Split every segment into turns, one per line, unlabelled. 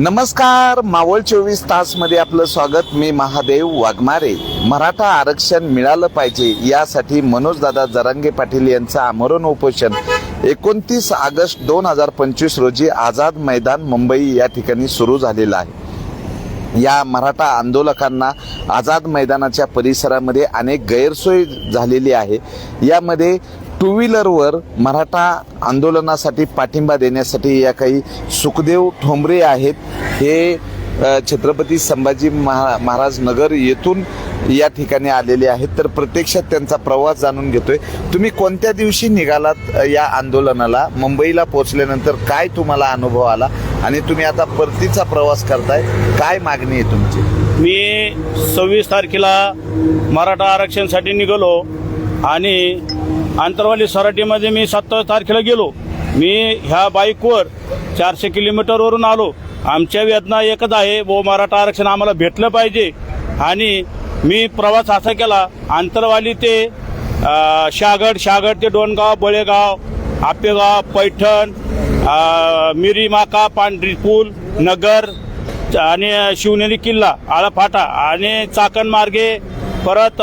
नमस्कार मावळ चोवीस तासमध्ये आपलं स्वागत. मी महादेव वाघमारे. मराठा आरक्षण मिळालं पाहिजे यासाठी मनोजदादा जरांगे पाटील यांचं आमरण उपोषण. एकोणतीस ऑगस्ट दोन हजार पंचवीस रोजी आझाद मैदान मुंबई या ठिकाणी सुरू झालेलं आहे. या मराठा आंदोलकांना आझाद मैदानाच्या परिसरामध्ये अनेक गैरसोय झालेली आहे. यामध्ये टू व्हीलरवर मराठा आंदोलनासाठी पाठिंबा देण्यासाठी या काही सुखदेव ठोंबरे आहेत. हे छत्रपती संभाजी महा महाराज नगर येथून या ठिकाणी आलेले आहेत. तर प्रत्यक्षात त्यांचा प्रवास जाणून घेतोय. तुम्ही कोणत्या दिवशी निघालात या आंदोलनाला? मुंबईला पोहोचल्यानंतर काय तुम्हाला अनुभव आला? आणि तुम्ही आता परतीचा प्रवास करताय. काय मागणी आहे तुमची?
मी सव्वीस तारखेला मराठा आरक्षणासाठी निघालो आणि आंतरवाली सराटीमध्ये मी सत्तावीस तारखेला गेलो. मी ह्या बाईकवर चारशे किलोमीटरवरून आलो. आमच्या वेदना एकच आहे व मराठा आरक्षण आम्हाला भेटलं पाहिजे. आणि मी प्रवास असा केला आंतरवाली ते शागड शागड ते डोणगाव बळेगाव आपेगाव पैठण मिरी माका पांढरी पूल नगर आणि शिवनेरी किल्ला आळाफाटा आणि चाकण मार्गे परत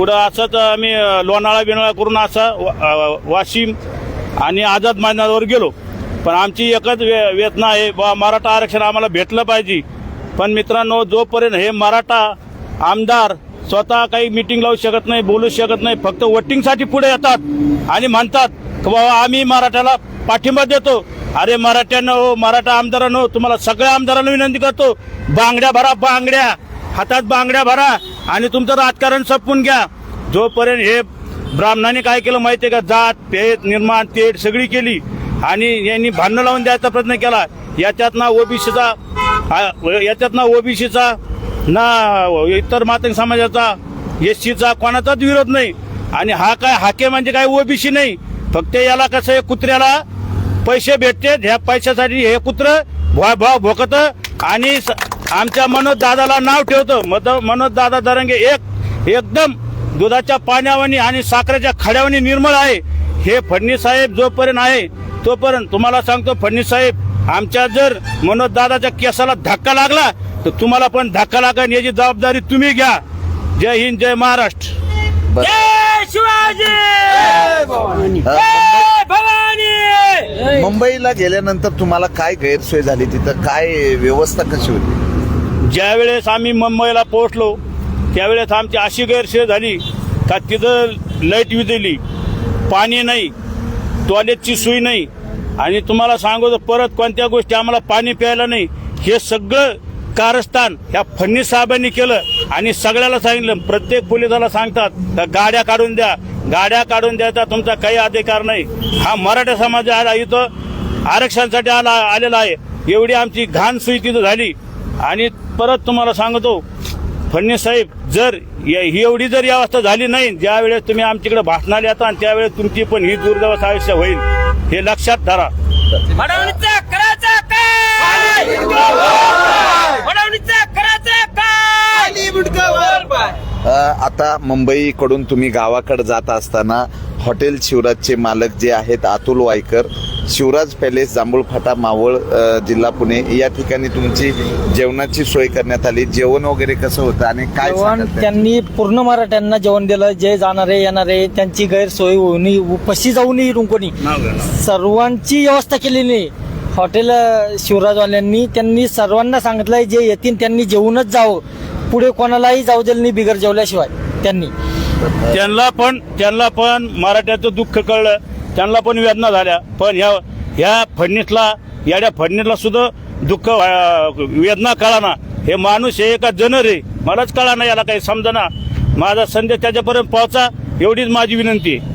पुढं असंच आम्ही लोणाळा बिनाळा करून असं वाशिम आणि आझाद मैदानावर गेलो. पण आमची एकच वे वेदना आहे बा मराठा आरक्षण आम्हाला भेटलं पाहिजे. पण मित्रांनो जोपर्यंत हे मराठा आमदार स्वतः काही मिटिंग लावू शकत नाही बोलू शकत नाही फक्त वोटिंगसाठी पुढे येतात आणि म्हणतात की बाबा आम्ही मराठ्याला पाठिंबा देतो. अरे मराठ्यांना हो मराठा आमदारांनो तुम्हाला सगळ्या आमदारांना विनंती करतो बांगड्या भरा बांगड्या. हातात बांगड्या भरा आणि तुमचं राजकारण संपवून घ्या. जोपर्यंत हे ब्राह्मणाने काय केलं माहितीये का? जात पेट निर्माण तेट सगळी केली आणि यांनी भांडणं लावून द्यायचा प्रयत्न केला याच्यात ना ओबीसीचा याच्यात ना ओबीसीचा ना इतर मातंग समाजाचा एस सीचा कोणाचाच विरोध नाही. आणि हा काय हाके म्हणजे काय ओबीसी नाही. फक्त याला कसं आहे कुत्र्याला पैसे भेटते ह्या पैशासाठी हे कुत्र भाव भाव भोकत आणि स- आमच्या मनोज दादाला नाव ठेवतं. मद मनोज दादा दरंगे एक एकदम दुधाच्या पाण्यावानी आणि साखरेच्या खड्यावानी निर्मळ आहे. हे फडणीस साहेब जोपर्यंत आहे तोपर्यंत तुम्हाला सांगतो फडणीस साहेब आमच्या जर मनोज दादाच्या केसाला धक्का लागला तर तुम्हाला पण धक्का लागेल याची जबाबदारी तुम्ही घ्या. जय हिंद जय महाराष्ट्र.
मुंबईला गेल्यानंतर तुम्हाला काय गैरसोय झाली? तिथं काय व्यवस्था कशी होती?
ज्यावेळेस आम्ही मुंबईला पोहोचलो त्यावेळेस आमची अशी गैरसोय झाली का तिथं लाइट विजली पाणी नाही टॉयलेटची सोय नाही. आणि तुम्हाला सांगतो परत कोणत्या गोष्टी आम्हाला पाणी प्यायला नाही हे सगळं कारस्थान ह्या फडणीस साहेबांनी केलं आणि सगळ्याला सांगितलं. प्रत्येक पोलिसाला सांगतात का गाड्या काढून द्या. गाड्या काढून द्यायचा तुमचा काही अधिकार नाही. हा मराठा समाज आला इथं आरक्षणासाठी आला आलेला आहे. एवढी आमची घाण सुई तिथं झाली. आणि परत तुम्हाला सांगतो फडणवीस साहेब जर या- ही एवढी जर ही अवस्था झाली नाही ज्या वेळेस तुम्ही आमच्याकडे भाषणाला येता आणि त्यावेळेस तुमची पण ही दुर्दैवच आयुष्य होईल हे लक्षात धरा.
काय
आता मुंबईकडून तुम्ही गावाकडे जात असताना हॉटेल शिवराजचे मालक जे आहेत अतुल वायकर शिवराज पॅलेस जांभूळ फाटा मावळ जिल्हा पुणे या ठिकाणी तुमची जेवणाची सोय करण्यात आली. जेवण वगैरे कसं होतं आणि काय
जेवण त्यांनी? पूर्ण मराठ्यांना जेवण दिलं. जे जाणारे येणारे त्यांची गैरसोय होऊ नये उपशी जाऊ नये इकडून कोणी सर्वांची व्यवस्था केलेली हॉटेल अ, शिवराजवाल्यांनी त्यांनी सर्वांना सांगितलंय जे येतील त्यांनी जेवूनच जावं. पुढे कोणालाही जाऊ दिलं नाही बिगर जेवल्याशिवाय त्यांनी.
त्यांना पण त्यांना पण मराठ्याचं दुःख कळलं. त्यांना पण वेदना झाल्या. पण ह्या ह्या फडणीसला याड्या फडणीसला सुद्धा दुःख व्हा- वेदना कळाना. हे माणूस हे का जनर आहे. मलाच कळाना याला काही समजना. माझा संदेश त्याच्यापर्यंत पोहोचा एवढीच माझी विनंती आहे.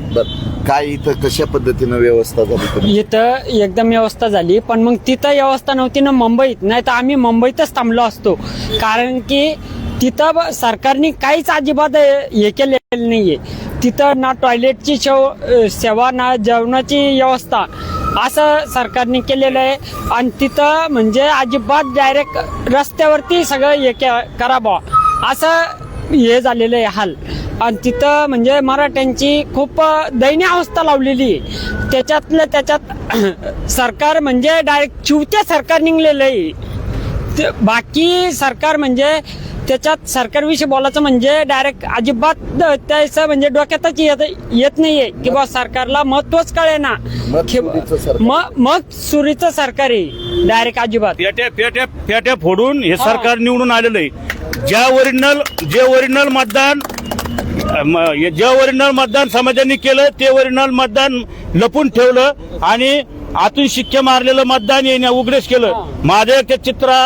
काय इथं कशा पद्धतीनं व्यवस्था झाली
इथं एकदम व्यवस्था झाली पण मग तिथं व्यवस्था नव्हती ना मुंबईत. नाही तर आम्ही मुंबईतच थांबलो असतो. कारण की तिथं ब- सरकारने काहीच अजिबात हे केलेलं नाहीये. तिथं ना टॉयलेटची शेव सेवा ना जेवणाची व्यवस्था असं सरकारने केलेलं आहे. आणि तिथं म्हणजे अजिबात डायरेक्ट रस्त्यावरती सगळं हे के- करावं असं हे झालेलं आहे हाल. आणि तिथं म्हणजे मराठ्यांची खूप दयनीय अवस्था लावलेली आहे. त्याच्यातलं त्याच्यात सरकार म्हणजे डायरेक्ट चिवत्या सरकार निघलेलं आहे. बाकी सरकार म्हणजे त्याच्यात सरकारविषयी बोलायचं म्हणजे डायरेक्ट अजिबात त्याचं म्हणजे डोक्यातच येत येत नाहीये की बा सरकारला महत्वच कळे ना
मग सुरीचं सरकार.
मग मग सुरीचं सरकार आहे डायरेक्ट अजिबात.
पेट्या पेट्या पेट्या फोडून हे सरकार निवडून आलेलं आहे. ज्या ओरिजिनल जे ओरिजिनल मतदान म- जे ओरिजिनल मतदान समाजाने केलं ते ओरिजिनल मतदान लपून ठेवलं आणि आतून शिक्के मारलेलं मतदान येण्या उघडेच केलं. माझ्या त्या चित्रा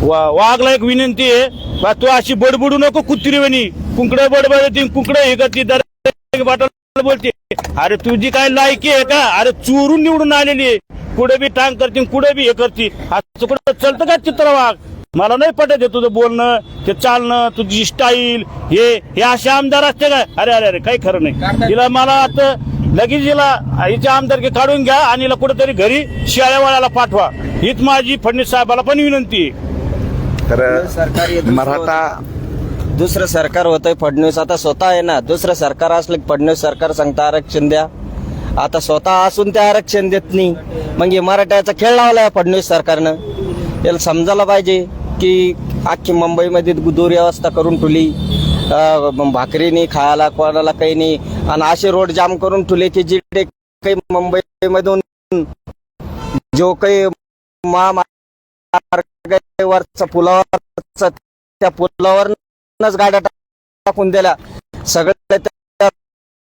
वा- वाघला एक विनंती आहे. बा तू अशी बडबडू नको कुत्री वणी कुंकडे बडबडती कुंकडे हे करते दर बाटल बोलते. अरे तुझी काय लायकी आहे का? अरे चोरून निवडून आलेली आहे. कुठे बी टांग करते कुठे बी हे करते. असं कुठं चालतं का चित्रवाग मला नाही पटत आहे तुझं बोलणं ते चालणं तुझी स्टाईल हे हे असे आमदार असते का? अरे अरे अरे काही खरं नाही. तिला मला आता लगेच हिला हिच्या आमदारकी काढून घ्या आणि हिला कुठेतरी घरी शिळ्यावाळ्याला पाठवा. हीच माझी फडणवीस साहेबाला पण विनंती आहे.
तर
दुसरं
मराठा
दुसरं सरकार होतंय फडणवीस. आता स्वतः आहे ना दुसरं सरकार असलं की फडणवीस सरकार सांगतं आरक्षण द्या. आता स्वतः असून ते आरक्षण देत नाही. मग हे मराठ्याचा खेळ लावलाय फडणवीस सरकारनं. याला समजायला पाहिजे की अख्खी मुंबईमध्ये दुर्व्यवस्था करून ठेवली. अं, भाकरीनी खायला कोणाला काही नाही. आणि असे रोड जाम करून ठेवले की जे काही मुंबईमधून जो काही वरचा पुलावरचा त्या पुलावरच गाड्या टाकून दिल्या. सगळे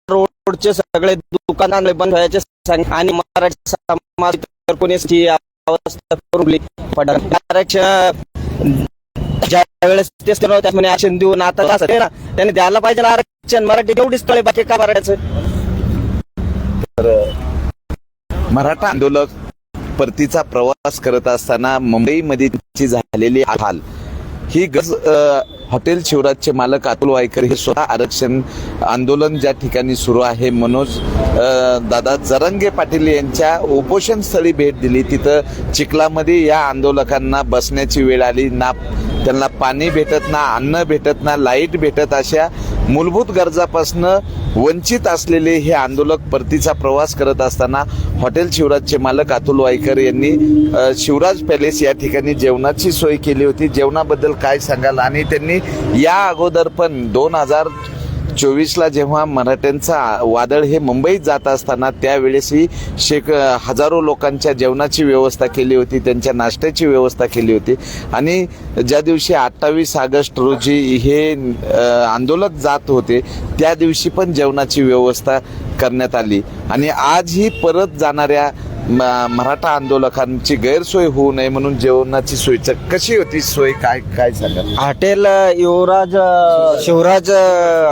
रोडचे सगळे दुकान बंद व्हायचे आणि मराठी समाज कोणी अवस्था करून आरक्षण ज्या वेळेस ते सर्व म्हणे आरक्षण देऊन आता असं ना त्याने द्यायला पाहिजे ना आरक्षण. मराठी तेवढीच तळे बाकी का मराठ्याचं?
मराठा आंदोलक परतीचा प्रवास करत असताना मुंबईमध्ये झालेली हाल. ही गज हॉटेल शिवराजचे मालक अतुल वायकर हे स्वतः आरक्षण आंदोलन ज्या ठिकाणी सुरू आहे मनोज दादा जरंगे पाटील यांच्या उपोषण स्थळी भेट दिली. तिथं चिखलामध्ये या आंदोलकांना बसण्याची वेळ आली. ना त्यांना पाणी भेटत ना अन्न भेटत ना लाइट भेटत अशा मूलभूत गरजापासनं वंचित असलेले हे आंदोलक परतीचा प्रवास करत असताना हॉटेल शिवराजचे मालक अतुल वायकर यांनी शिवराज पॅलेस या ठिकाणी जेवणाची सोय केली होती. जेवणाबद्दल काय सांगाल? आणि त्यांनी या अगोदर पण दोन हजार चोवीसला जेव्हा मराठ्यांचा वादळ हे मुंबईत जात असताना त्यावेळेसही शेक हजारो लोकांच्या जेवणाची व्यवस्था केली होती त्यांच्या नाश्त्याची व्यवस्था केली होती. आणि ज्या दिवशी अठ्ठावीस ऑगस्ट रोजी हे आंदोलन आंदोलक जात होते त्या दिवशी पण जेवणाची व्यवस्था करण्यात आली. आणि आजही परत जाणाऱ्या मराठा आंदोलकांची गैरसोय होऊ नये म्हणून जेवणाची सोय. कशी होती सोय? काय काय सांगा
हॉटेल युवराज शिवराज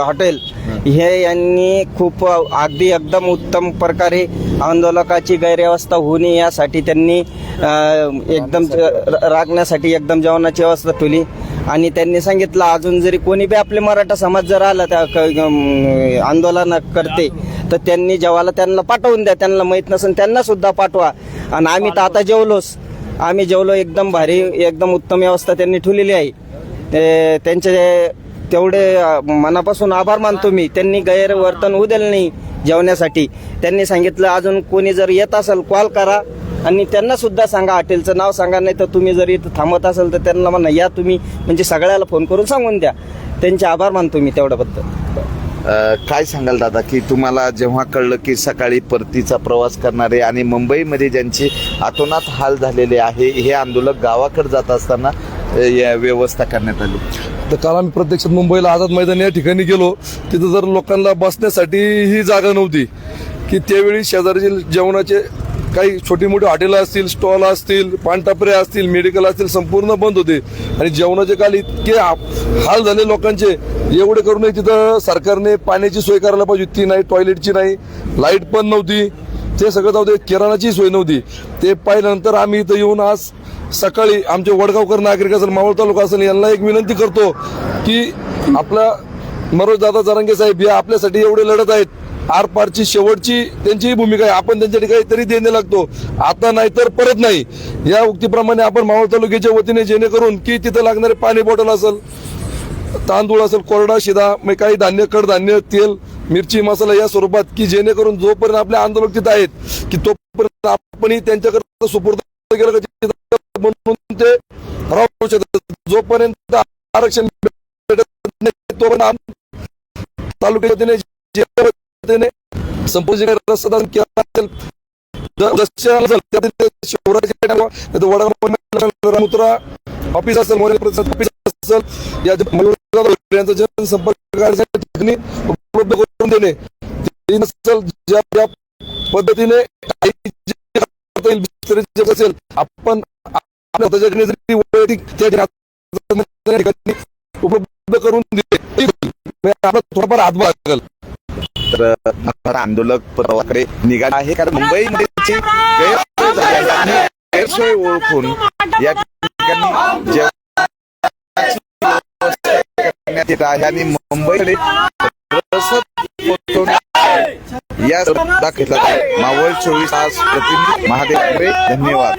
हॉटेल हे यांनी खूप अगदी एकदम उत्तम प्रकारे आंदोलकाची गैरव्यवस्था होऊ नये यासाठी त्यांनी एकदम राखण्यासाठी एकदम जेवणाची व्यवस्था ठेवली आणि त्यांनी सांगितलं अजून जरी कोणी बी आपले मराठा समाज जर आला त्या आंदोलन करते. तर त्यांनी जेवायला त्यांना पाठवून द्या. त्यांना माहीत नसेल त्यांना सुद्धा पाठवा. आणि आम्ही तर आता जेवलोच. आम्ही जेवलो एकदम भारी एकदम उत्तम व्यवस्था त्यांनी ठेवलेली आहे. ते त्यांचे तेवढे मनापासून आभार मानतो मी. त्यांनी गैरवर्तन होऊ दिलं नाही जेवण्यासाठी. त्यांनी सांगितलं अजून कोणी जर येत असेल कॉल करा. आणि त्यांना सुद्धा सांगा हॉटेलचं नाव सांगा नाही तर तुम्ही जर इथं थांबत असाल तर त्यांना म्हणा या तुम्ही म्हणजे सगळ्याला फोन करून सांगून द्या. त्यांचे आभार मानतो मी तेवढ्याबद्दल.
काय सांगाल दादा की तुम्हाला जेव्हा कळलं की सकाळी परतीचा प्रवास करणारे आणि मुंबईमध्ये ज्यांची अतोनात हाल झालेले आहे हे आंदोलक गावाकडे जात असताना या व्यवस्था करण्यात आली?
तर काल आम्ही प्रत्यक्षात मुंबईला आझाद मैदान या ठिकाणी गेलो. तिथं जर लोकांना बसण्यासाठी ही जागा नव्हती की त्यावेळी शेजारचे जेवणाचे काही छोटी मोठी हॉटेलं असतील स्टॉल असतील पानटापरे असतील मेडिकल असतील संपूर्ण बंद होते. आणि जेवणाचे काल इतके हाल झाले लोकांचे एवढे करूनही तिथं सरकारने पाण्याची सोय करायला पाहिजे. ती नाही टॉयलेटची नाही लाइट पण नव्हती. ते सगळं जाऊ दे किराणाची सोय नव्हती. ते पाहिल्यानंतर आम्ही इथं येऊन आज सकाळी आमचे वडगावकर नागरिक असेल मावळ तालुका असेल यांना एक विनंती करतो की आपला मनोज दादा जरांगे साहेब या आपल्यासाठी एवढे लढत आहेत. आरपारची शेवटची त्यांचीही भूमिका आहे. आपण त्यांच्या ठिकाणी तरी देणे लागतो. आता नाही तर परत नाही. या उक्तीप्रमाणे आपण मावळ तालुक्याच्या वतीने जेणेकरून की तिथं लागणारे पाणी बॉटल असेल तांदूळ असेल कोरडा शिदा मग काही धान्य कडधान्य तेल मिरची मसाला या स्वरूपात की जेणेकरून जोपर्यंत आपले आंदोलक तिथं आहेत की तोपर्यंत आपणही त्यांच्याकडे सुपूर्द केलं ते राहू शकतात जोपर्यंत आरक्षण भेटत नाही तोपर्यंत तालुक्याच्या संपूर्ण जे असेल पद्धतीने ऑफिस असेल मोरे ऑफिस असेल या यांचा जनसंपर्क उपलब्ध करून देणे. ज्या पद्धतीने असेल आपण उपलब्ध करून दिले आपला थोडाफार हातभार लागेल.
तर आंदोलक पर्वाकडे निघाले आहे कारण मुंबईमध्ये गैरसोय ओळखून या ठिकाणी करण्यात येत आहे. आणि मुंबईकडे या दाखवला मावळ चोवीस तास प्रतिनिधी महादेव धन्यवाद.